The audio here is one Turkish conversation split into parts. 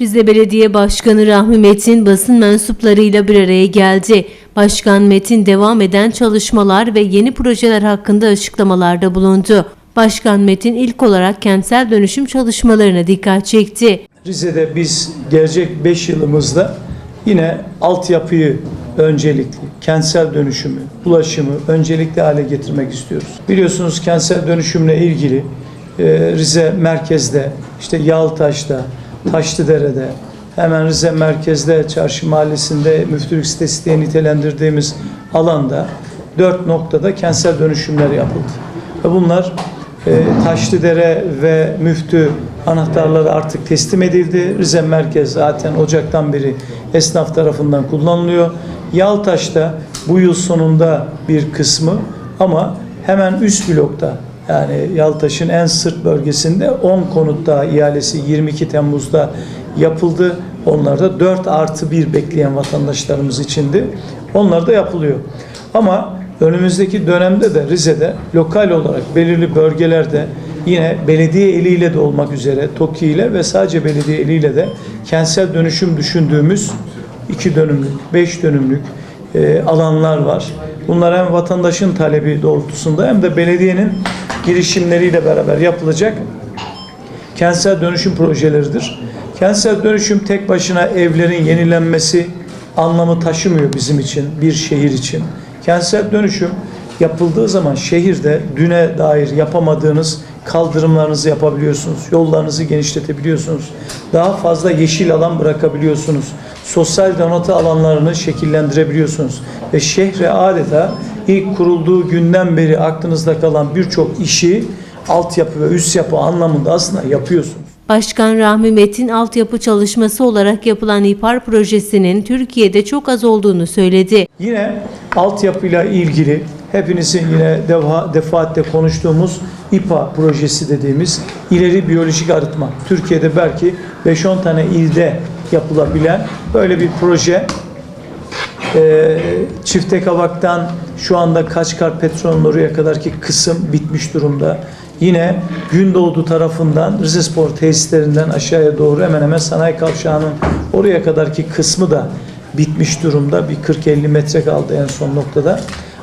Rize Belediye Başkanı Rahmi Metin basın mensuplarıyla bir araya geldi. Başkan Metin devam eden çalışmalar ve yeni projeler hakkında açıklamalarda bulundu. Başkan Metin ilk olarak kentsel dönüşüm çalışmalarına dikkat çekti. Rize'de biz gelecek 5 yılımızda yine altyapıyı öncelikli, kentsel dönüşümü, ulaşımı öncelikli hale getirmek istiyoruz. Biliyorsunuz kentsel dönüşümle ilgili e, Rize merkezde, işte Yaltaş'ta, Taşlıdere'de, hemen Rize merkezde, Çarşı Mahallesi'nde, Müftülük sitesi diye nitelendirdiğimiz alanda dört noktada kentsel dönüşümler yapıldı. Ve bunlar e, Taşlıdere ve Müftü anahtarları artık teslim edildi. Rize Merkez zaten Ocak'tan beri esnaf tarafından kullanılıyor. Yaltaş'ta bu yıl sonunda bir kısmı ama hemen üst blokta yani Yaltaş'ın en sırt bölgesinde 10 konutta ihalesi 22 Temmuz'da yapıldı. Onlar da 4 artı 1 bekleyen vatandaşlarımız içindi. Onlar da yapılıyor. Ama önümüzdeki dönemde de Rize'de lokal olarak belirli bölgelerde yine belediye eliyle de olmak üzere TOKİ ile ve sadece belediye eliyle de kentsel dönüşüm düşündüğümüz 2 dönümlük, 5 dönümlük e, alanlar var. Bunlar hem vatandaşın talebi doğrultusunda hem de belediyenin girişimleriyle beraber yapılacak kentsel dönüşüm projeleridir. Kentsel dönüşüm tek başına evlerin yenilenmesi anlamı taşımıyor bizim için, bir şehir için. Kentsel dönüşüm yapıldığı zaman şehirde düne dair yapamadığınız kaldırımlarınızı yapabiliyorsunuz, yollarınızı genişletebiliyorsunuz, daha fazla yeşil alan bırakabiliyorsunuz, sosyal donatı alanlarını şekillendirebiliyorsunuz ve şehre adeta ilk kurulduğu günden beri aklınızda kalan birçok işi altyapı ve üst yapı anlamında aslında yapıyorsunuz. Başkan Rahmi Metin altyapı çalışması olarak yapılan İPAR projesinin Türkiye'de çok az olduğunu söyledi. Yine altyapıyla ilgili hepinizin yine defa, defaatle konuştuğumuz İPA projesi dediğimiz ileri biyolojik arıtma. Türkiye'de belki 5-10 tane ilde yapılabilen böyle bir proje. Ee, Çifte Kavak'tan şu anda Kaçkar Petrol'ün oraya kadarki kısım bitmiş durumda. Yine Gündoğdu tarafından Rizespor tesislerinden aşağıya doğru hemen hemen sanayi kavşağının oraya kadarki kısmı da bitmiş durumda. Bir 40-50 metre kaldı en son noktada.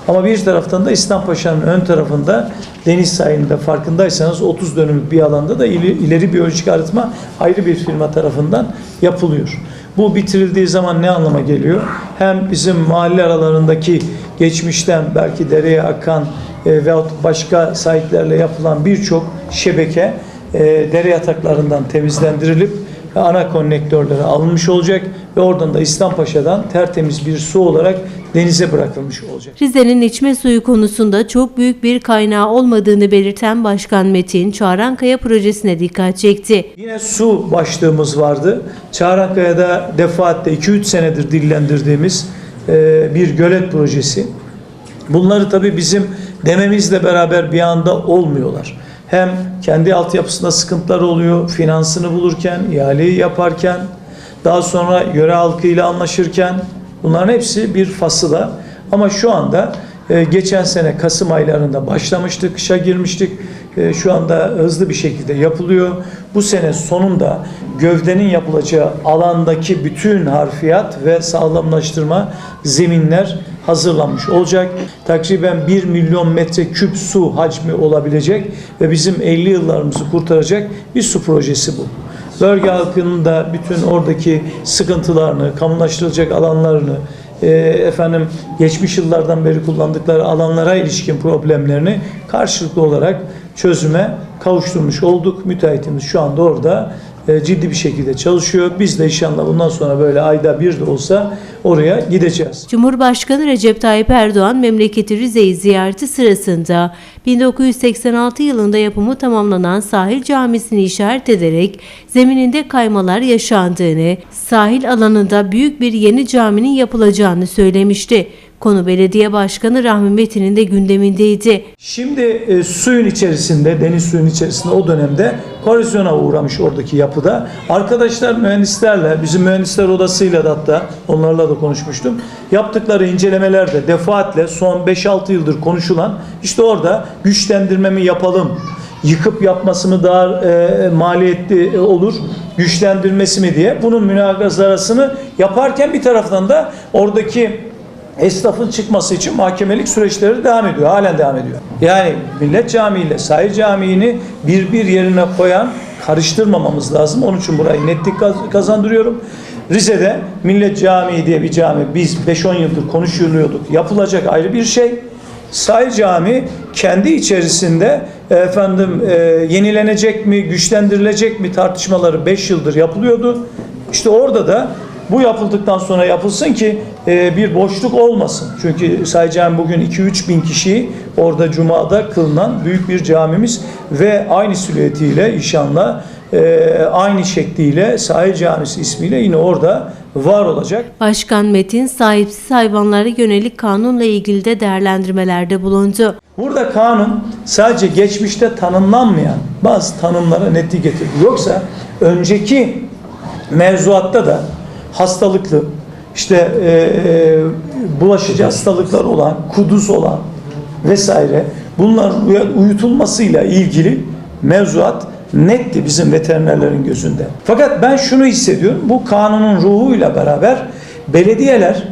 Ama bir taraftan da İslampaşa'nın ön tarafında deniz sahilinde farkındaysanız 30 dönümlük bir alanda da ileri biyolojik arıtma ayrı bir firma tarafından yapılıyor. Bu bitirildiği zaman ne anlama geliyor? Hem bizim mahalle aralarındaki geçmişten belki dereye akan e, veyahut başka sahiplerle yapılan birçok şebeke e, dere yataklarından temizlendirilip ana konnektörlere alınmış olacak ve oradan da İslampaşa'dan tertemiz bir su olarak denize bırakılmış olacak. Rize'nin içme suyu konusunda çok büyük bir kaynağı olmadığını belirten Başkan Metin, Çağrankaya projesine dikkat çekti. Yine su başlığımız vardı. Çağrankaya'da defaatle 2-3 senedir dillendirdiğimiz e, bir gölet projesi. Bunları tabii bizim dememizle beraber bir anda olmuyorlar. Hem kendi altyapısında sıkıntılar oluyor, finansını bulurken, ihaleyi yaparken, daha sonra yöre halkıyla anlaşırken bunların hepsi bir fasıla. Ama şu anda e, geçen sene Kasım aylarında başlamıştık, kışa girmiştik. E, şu anda hızlı bir şekilde yapılıyor. Bu sene sonunda gövdenin yapılacağı alandaki bütün harfiyat ve sağlamlaştırma zeminler hazırlanmış olacak. Takriben 1 milyon metreküp su hacmi olabilecek ve bizim 50 yıllarımızı kurtaracak bir su projesi bu. Bölge halkının da bütün oradaki sıkıntılarını, kamulaştırılacak alanlarını, e, efendim geçmiş yıllardan beri kullandıkları alanlara ilişkin problemlerini karşılıklı olarak çözüme kavuşturmuş olduk. Müteahhitimiz şu anda orada ciddi bir şekilde çalışıyor. Biz de inşallah bundan sonra böyle ayda bir de olsa oraya gideceğiz. Cumhurbaşkanı Recep Tayyip Erdoğan memleketi Rize'yi ziyareti sırasında 1986 yılında yapımı tamamlanan sahil camisini işaret ederek zemininde kaymalar yaşandığını, sahil alanında büyük bir yeni caminin yapılacağını söylemişti. Konu belediye başkanı Rahmi Metin'in de gündemindeydi. Şimdi e, suyun içerisinde, deniz suyun içerisinde o dönemde korozyona uğramış oradaki yapıda. Arkadaşlar mühendislerle, bizim mühendisler odasıyla da hatta onlarla da konuşmuştum. Yaptıkları incelemelerde defaatle son 5-6 yıldır konuşulan işte orada güçlendirme mi yapalım yıkıp yapması mı daha e, maliyetli olur, güçlendirmesi mi diye bunun münakazalarını yaparken bir taraftan da oradaki esnafın çıkması için mahkemelik süreçleri devam ediyor. Halen devam ediyor. Yani Millet Camii ile Sahil Camii'ni bir bir yerine koyan karıştırmamamız lazım. Onun için burayı netlik kaz- kazandırıyorum. Rize'de Millet Camii diye bir cami biz 5-10 yıldır konuşuluyorduk. Yapılacak ayrı bir şey. Sahil Cami kendi içerisinde e, efendim e, yenilenecek mi, güçlendirilecek mi tartışmaları 5 yıldır yapılıyordu. İşte orada da bu yapıldıktan sonra yapılsın ki e, bir boşluk olmasın. Çünkü Cami bugün 2-3 bin kişiyi orada Cuma'da kılınan büyük bir camimiz ve aynı silüetiyle inşallah e, aynı şekliyle Sahil Camisi ismiyle yine orada var olacak. Başkan Metin sahipsiz hayvanlara yönelik kanunla ilgili de değerlendirmelerde bulundu. Burada kanun sadece geçmişte tanımlanmayan bazı tanımlara netlik getirdi. Yoksa önceki mevzuatta da hastalıklı, işte e, e, bulaşıcı hastalıklar olan, kuduz olan vesaire bunların uy- uyutulmasıyla ilgili mevzuat netti bizim veterinerlerin gözünde. Fakat ben şunu hissediyorum. Bu kanunun ruhuyla beraber belediyeler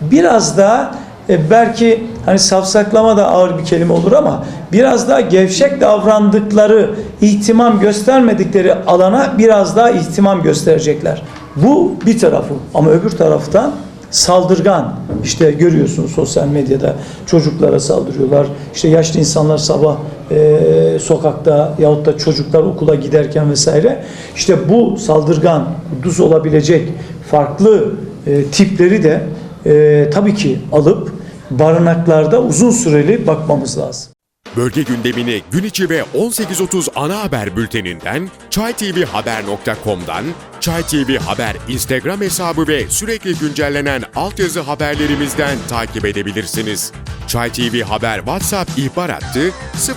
biraz daha e, belki hani safsaklama da ağır bir kelime olur ama biraz daha gevşek davrandıkları, ihtimam göstermedikleri alana biraz daha ihtimam gösterecekler. Bu bir tarafı ama öbür taraftan saldırgan işte görüyorsunuz sosyal medyada çocuklara saldırıyorlar işte yaşlı insanlar sabah e, sokakta yahut da çocuklar okula giderken vesaire işte bu saldırgan düz olabilecek farklı e, tipleri de e, tabii ki alıp barınaklarda uzun süreli bakmamız lazım. Bölge gündemini gün içi ve 18.30 ana haber bülteninden, çaytvhaber.com'dan, Çay TV Haber Instagram hesabı ve sürekli güncellenen altyazı haberlerimizden takip edebilirsiniz. Çay TV Haber WhatsApp ihbar hattı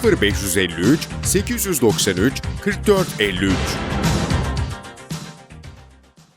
0553 893 4453.